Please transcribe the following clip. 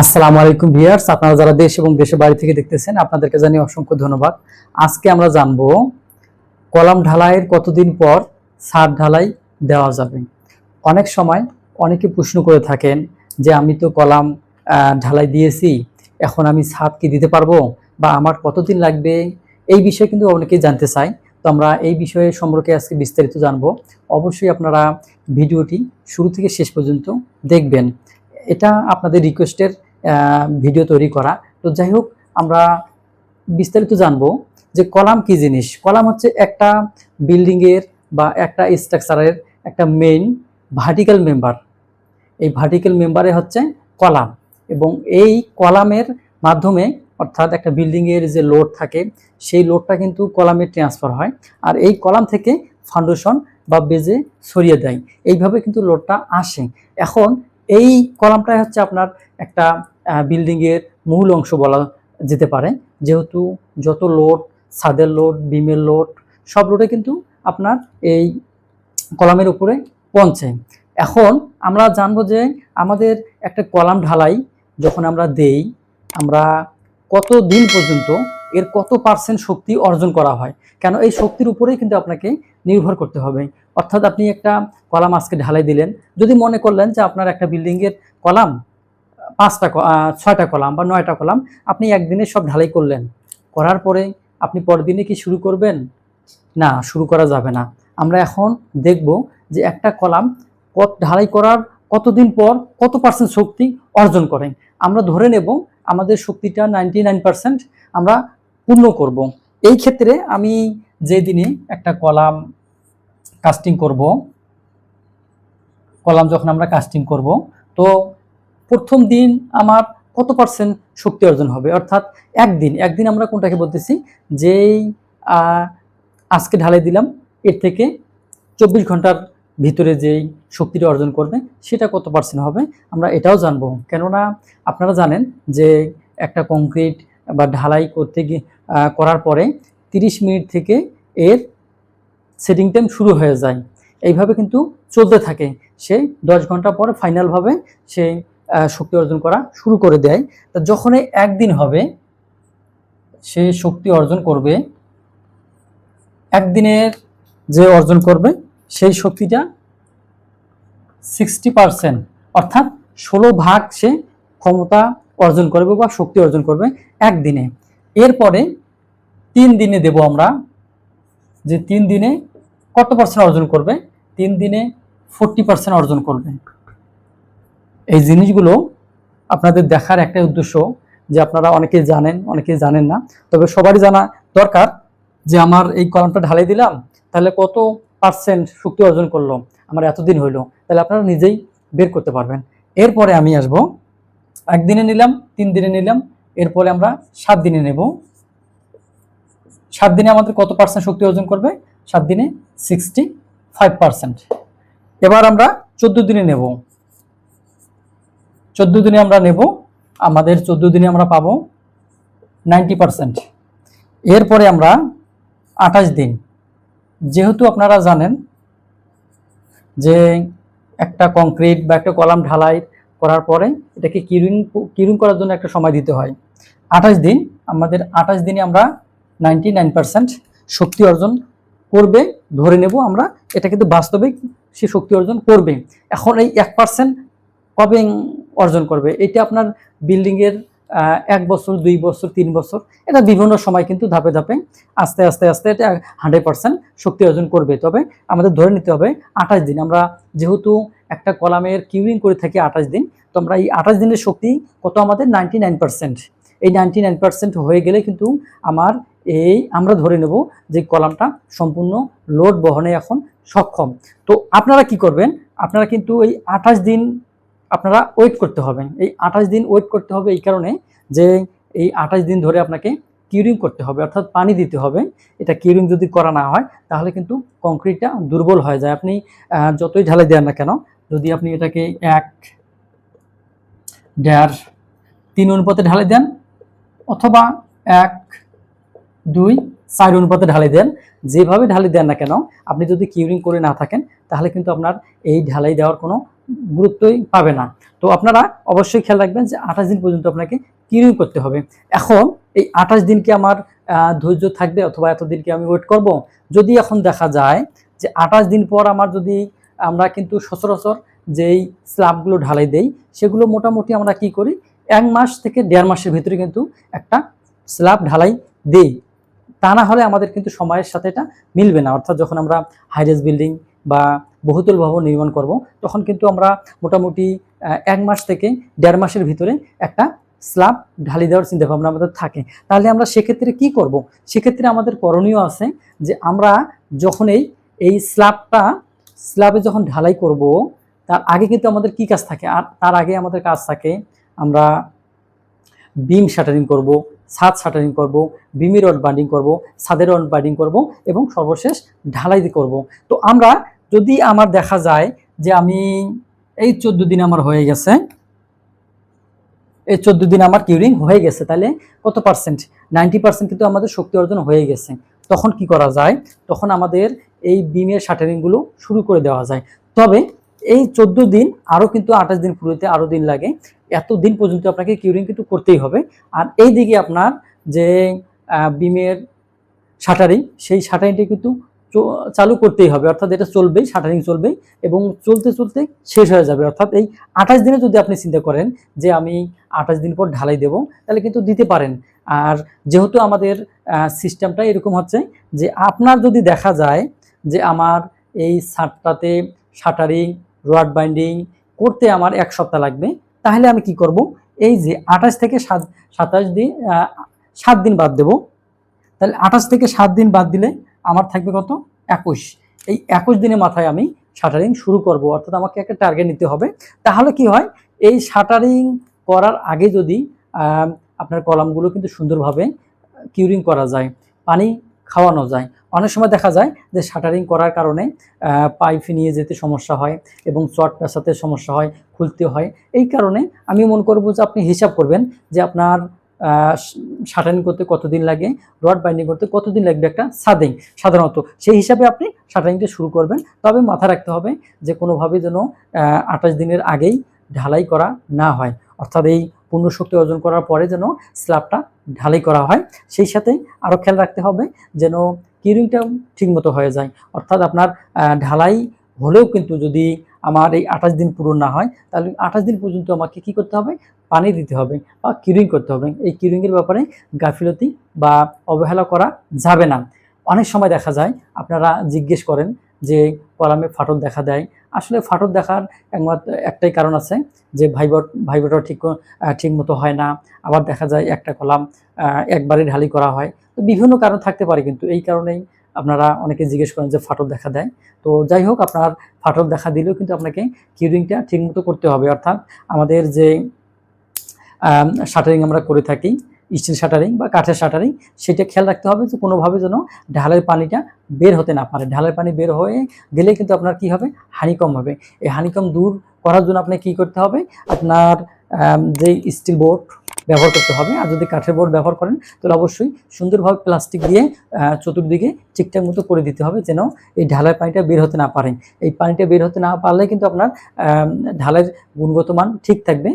আসসালামু আলাইকুম ভিউয়ার্স, আপনারা যারা দেশ এবং দেশের বাড়ি থেকে দেখতেছেন, আপনাদেরকে জানিয়ে অসংখ্য ধন্যবাদ। আজকে আমরা জানব কলাম ঢালাইয়ের কতদিন পর ছাদ ঢালাই দেওয়া যাবে। অনেক সময় অনেকে প্রশ্ন করে থাকেন যে, আমি তো কলাম ঢালাই দিয়েছি, এখন আমি ছাদ কি দিতে পারব? বা আমার কতদিন লাগবে? এই বিষয়ে কিন্তু অনেকেই জানতে চাই তো আমরা এই বিষয়ে সম্পর্কে আজকে বিস্তারিত জানব। অবশ্যই আপনারা ভিডিওটি শুরু থেকে শেষ পর্যন্ত দেখবেন। এটা আপনাদের রিকোয়েস্টের ভিডিও তৈরি করা। তো যাই হোক, আমরা বিস্তারিত জানব যে কলাম কি জিনিস? কলাম হচ্ছে একটা বিল্ডিংয়ের বা একটা স্ট্রাকচারের একটা মেইন ভার্টিক্যাল মেম্বার এই ভার্টিক্যাল মেম্বারে হচ্ছে কলাম এবং এই কলামের মাধ্যমে অর্থাৎ একটা বিল্ডিংয়ের যে লোড থাকে, সেই লোডটা কিন্তু কলামে ট্রান্সফার হয় আর এই কলাম থেকে ফাউন্ডেশন বা বেজে সরিয়ে দেয়। এইভাবে কিন্তু লোডটা আসে। এখন এই কলামটাই হচ্ছে আপনার একটা বিল্ডিংয়ের মূল অংশ বলা যেতে পারে। যেহেতু যত লোড ছাদের লোড বিমের লোড সব লোডে কিন্তু আপনার এই কলামের উপরে পৌঁছে। এখন আমরা জানব যে আমাদের একটা কলাম ঢালাই যখন আমরা দেই, আমরা কত দিন পর্যন্ত এর কত পার্সেন্ট শক্তি অর্জন করা হয়? কেন এই শক্তির উপরেই কিন্তু আপনাকে নির্ভর করতে হবে। অর্থাৎ আপনি একটা কলাম আজকে ঢালাই দিলেন। যদি মনে করলেন যে আপনার একটা বিল্ডিংয়ের কলাম, পাঁচটা ছয়টা কলাম বা নয়টা কলাম, আপনি একদিনে সব ঢালাই করলেন। করার পরে আপনি পরের দিনে কি শুরু করবেন? না, শুরু করা যাবে না। আমরা এখন দেখব যে একটা কলাম কত, ঢালাই করার কতদিন পর কত পার্সেন্ট শক্তি অর্জন করে। আমরা ধরে নেব আমাদের শক্তিটা নাইনটি আমরা পূর্ণ করব। এই ক্ষেত্রে আমি যে দিনে একটা কলাম কাস্টিং করব, কলাম যখন আমরা কাস্টিং করব, তো প্রথম দিন আমার কত পার্সেন্ট শক্তি অর্জন হবে? অর্থাৎ একদিন একদিন আমরা কোনটাকে বলতেছি? যেই আজকে ঢালাই দিলাম, এর থেকে চব্বিশ ঘণ্টার ভিতরে যেই শক্তিটা অর্জন করবে, সেটা কত পার্সেন্ট হবে? আমরা এটাও জানব। কেননা আপনারা জানেন যে একটা কংক্রিট বা ঢালাই করতে গিয়ে করার পরে তিরিশ মিনিট থেকে এর সেটিং টাইম শুরু হয়ে যায়। এইভাবে কিন্তু চলতে থাকে। সে দশ ঘণ্টা পরে ফাইনালভাবে সে শক্তি অর্জন করা শুরু করে দেয়। তা যখন এই একদিন হবে, সে শক্তি অর্জন করবে, একদিনের যে অর্জন করবে, সেই শক্তিটা সিক্সটি পারসেন্ট অর্থাৎ ষোলো ভাগ সে ক্ষমতা অর্জন করবে বা শক্তি অর্জন করবে একদিনে। এরপরে তিন দিনে দেব আমরা যে তিন দিনে কত পার্সেন্ট অর্জন করবে? তিন দিনে ফোরটি পার্সেন্ট অর্জন করবে। এই জিনিসগুলো আপনাদের দেখার একটাই উদ্দেশ্য যে আপনারা অনেকেই জানেন অনেকেই জানেন না। তবে সবারই জানা দরকার যে আমার এই কলমটা ঢালাই দিলাম, তাহলে কত পার্সেন্ট শক্তি অর্জন করল? আমার এতদিন হইল। তাহলে আপনারা নিজেই বের করতে পারবেন। এরপরে আমি আসব একদিনে নিলাম, তিন দিনে নিলাম, এরপরে আমরা সাত দিনে নেব। সাত দিনে আমাদের কত পার্সেন্ট শক্তি অর্জন করবে? সাত দিনে সিক্সটি ফাইভ পার্সেন্ট এবার আমরা চোদ্দ দিনে নেব। চোদ্দ দিনে আমরা নেব, আমাদের চোদ্দ দিনে আমরা পাবো নাইনটি পার্সেন্ট এরপরে আমরা আঠাশ দিন। যেহেতু আপনারা জানেন যে একটা কংক্রিট বা একটা কলাম ঢালাই করার পরে এটাকে কিরিং কিরিং করার জন্য একটা সময় দিতে হয়। আঠাশ দিন, আমাদের আঠাশ দিনে আমরা নাইনটি শক্তি অর্জন করবে, ধরে নেব আমরা, এটা কিন্তু বাস্তবিক সে শক্তি অর্জন করবে। এখন এই এক পার্সেন্ট কবে অর্জন করবে? এটা আপনার বিল্ডিংয়ের এক বছর, দুই বছর, তিন বছর, এটা বিভিন্ন সময় কিন্তু ধাপে ধাপে আস্তে আস্তে আস্তে এটা হান্ড্রেড পার্সেন্ট শক্তি অর্জন করবে। তবে আমাদের ধরে নিতে হবে আঠাশ দিন। আমরা যেহেতু একটা কলামের কিউরিং করে থাকি আঠাশ দিন, তো আমরা এই আঠাশ দিনের শক্তি কত আমাদের? নাইনটি নাইন পার্সেন্ট এই নাইনটি নাইন পার্সেন্ট হয়ে গেলে কিন্তু আমার এই আমরা ধরে নেব যে কলামটা সম্পূর্ণ লোড বহনে এখন সক্ষম। তো আপনারা কি করবেন? আপনারা কিন্তু এই আঠাশ দিন আপনারা ওয়েট করতে হবে। এই আঠাশ দিন ওয়েট করতে হবে এই কারণে যে এই আঠাশ দিন ধরে আপনাকে কিউরিং করতে হবে, অর্থাৎ পানি দিতে হবে। এটা কিউরিং যদি করা না হয়, তাহলে কিন্তু কংক্রিটটা দুর্বল হয়ে যায়। আপনি যতই ঢালাই দেন না কেন, যদি আপনি এটাকে এক, দেড়, তিন অনুপাতে ঢালাই দেন, অথবা এক, দুই, চার অনুপাতে ঢালাই দেন, যেভাবে ঢালাই দেন না কেন, আপনি যদি কিউরিং করে না থাকেন, তাহলে কিন্তু আপনার এই ঢালাই দেওয়ার কোনো গুরুত্বই পাবে না। তো আপনারা অবশ্যই খেয়াল রাখবেন যে আঠাশ দিন পর্যন্ত আপনাকে কিউরিং করতে হবে। এখন এই আঠাশ দিন কি আমার ধৈর্য থাকবে অথবা এতদিন কি আমি ওয়েট করব। যদি এখন দেখা যায় যে আঠাশ দিন পর আমার যদি আমরা কিন্তু সচরাচর যেই স্ল্যাবগুলো ঢালাই দেই, সেগুলো মোটামুটি আমরা কি করি? এক মাস থেকে দেড় মাসের ভিতরে কিন্তু একটা স্ল্যাব ঢালাই দেই। তা না হলে আমাদের কিন্তু সময়ের সাথে এটা মিলবে না। অর্থাৎ যখন আমরা হাইরেজ বিল্ডিং বা বহুতল ভবন নির্মাণ করব। তখন কিন্তু আমরা মোটামুটি এক মাস থেকে দেড় মাসের ভিতরে একটা স্ল্যাব ঢালি দেওয়ার চিন্তাভাবনা আমাদের থাকে। তাহলে আমরা সেক্ষেত্রে কি করব? সেক্ষেত্রে আমাদের করণীয় আছে যে আমরা যখন এই এই স্ল্যাবটা, স্ল্যাবে যখন ঢালাই করব, তার আগে কিন্তু আমাদের কি কাজ থাকে? আর তার আগে আমাদের কাজ থাকে, আমরা বিম শাটারিং করব, ছাদ শাটারিং করব, বিমি রড বান্ডিং করব ছাদের রড বান্ডিং করব এবং সর্বশেষ ঢালাই করব। তো আমরা যদি আমার দেখা যায় যে আমি এই চোদ্দ দিন আমার হয়ে গেছে, এই চোদ্দ দিন আমার কিউরিং হয়ে গেছে, তাহলে কত পার্সেন্ট নাইনটি পার্সেন্ট কিন্তু আমাদের শক্তি অর্জন হয়ে গেছে। তখন কি করা যায়? তখন আমাদের এই বিমের শাটারিংগুলো শুরু করে দেওয়া যায়। তবে এই চোদ্দ দিন আরও কিন্তু আঠাশ দিন পুরোতে আরও দিন লাগে। এত দিন পর্যন্ত আপনাকে কিউরিং কিন্তু করতেই হবে। আর এই দিকে আপনার যে বিমের শাটারিং সেই শাটারিংটা কিন্তু চালু করতেই হবে। অর্থাৎ এটা চলবেই শাটারিং চলবেই এবং চলতে চলতে শেষ হয়ে যাবে। অর্থাৎ এই আঠাশ দিনে যদি আপনি চিন্তা করেন যে আমি আঠাশ দিন পর ঢালাই দেব, তাহলে কিন্তু দিতে পারেন। আর যেহেতু আমাদের সিস্টেমটা এরকম হচ্ছে যে আপনার যদি দেখা যায় যে আমার এই ছাদটাতে শাটারিং রড বাইন্ডিং করতে আমার এক সপ্তাহ লাগবে, তাহলে আমি কি করব? এই যে আঠাশ থেকে সাত, সাতাশ দিন সাত দিন বাদ দেব। তাহলে আঠাশ থেকে সাত দিন বাদ দিলে আমার থাকবে কত? একুশ। এই একুশ দিনের মাথায় আমি শাটারিং শুরু করব, অর্থাৎ আমাকে একটা টার্গেট নিতে হবে। তাহলে কি হয়? এই শাটারিং করার আগে যদি আপনার কলামগুলো কিন্তু সুন্দরভাবে কিউরিং করা যায়, পানি খাওয়ানো যায়। অনেক সময় দেখা যায় যে শাটারিং করার কারণে পাইপ নিয়ে যেতে সমস্যা হয় এবং চট পেঁচাতে সমস্যা হয়, খুলতে হয়। এই কারণে আমি মনে করব যে আপনি হিসাব করবেন যে আপনার শাটারিং করতে কতদিন লাগে? রড বাইন্ডিং করতে কতদিন লাগবে একটা সাদিং সাধারণত সেই হিসাবে আপনি শাটারিংটা শুরু করবেন। তবে মাথা রাখতে হবে যে কোনোভাবে যেন আঠাশ দিনের আগেই ঢালাই করা না হয়। অর্থাৎ এই পূর্ণ শক্তি অর্জন করার পরে যেন স্ল্যাবটা ঢালাই করা হয়। সেই সাথে আরও খেয়াল রাখতে হবে যেন কিউরিংটা ঠিকমতো হয়ে যায়। অর্থাৎ আপনার ঢালাই হলেও কিন্তু যদি আমার এই আঠাশ দিন পূরণ না হয়, তাহলে আঠাশ দিন পর্যন্ত আমাকে কি করতে হবে? পানি দিতে হবে বা কিউরিং করতে হবে। এই কিউরিংয়ের ব্যাপারে গাফিলতি বা অবহেলা করা যাবে না। অনেক সময় দেখা যায়, আপনারা জিজ্ঞেস করেন যে কলামে ফাটল দেখা দেয়। আসলে ফাটল দেখার একমাত্র একটাই কারণ আছে যে ভাইবট, ভাইবটর ঠিক ঠিক মতো হয় না। আবার দেখা যায় একটা কলাম একবারে ঢালি করা হয়। তো বিভিন্ন কারণ থাকতে পারে কিন্তু এই কারণেই আপনারা অনেকে জিজ্ঞেস করেন যে ফাটল দেখা দেয়। তো যাই হোক, আপনার ফাটল দেখা দিলেও কিন্তু আপনাকে কিউরিংটা ঠিকমতো করতে হবে। অর্থাৎ আমাদের যে শাটারিং আমরা করে থাকি স্টিল শাটারিং বা কাঠের শাটারিং সেটা খেয়াল রাখতে হবে যে কোনোভাবে যেন ঢালের পানিটা বের হতে না পারে। ঢালের পানি বের হয়ে গেলে কিন্তু আপনার কি হবে? হানিকম হবে। এই হানিকম দূর করার জন্য আপনাকে কি করতে হবে? আপনার যে স্টিল বোর্ড ব্যবহার করতে হবে। আর যদি কাঠের বোর্ড ব্যবহার করেন, তাহলে অবশ্যই সুন্দরভাবে প্লাস্টিক দিয়ে চতুর্দিকে ঠিকঠাক মতো করে দিতে হবে যেন এই ঢালাই পানিটা বের হতে না পারে। এই পানিটা বের হতে না পারলে কিন্তু আপনার ঢালের গুণগত মান ঠিক থাকবে।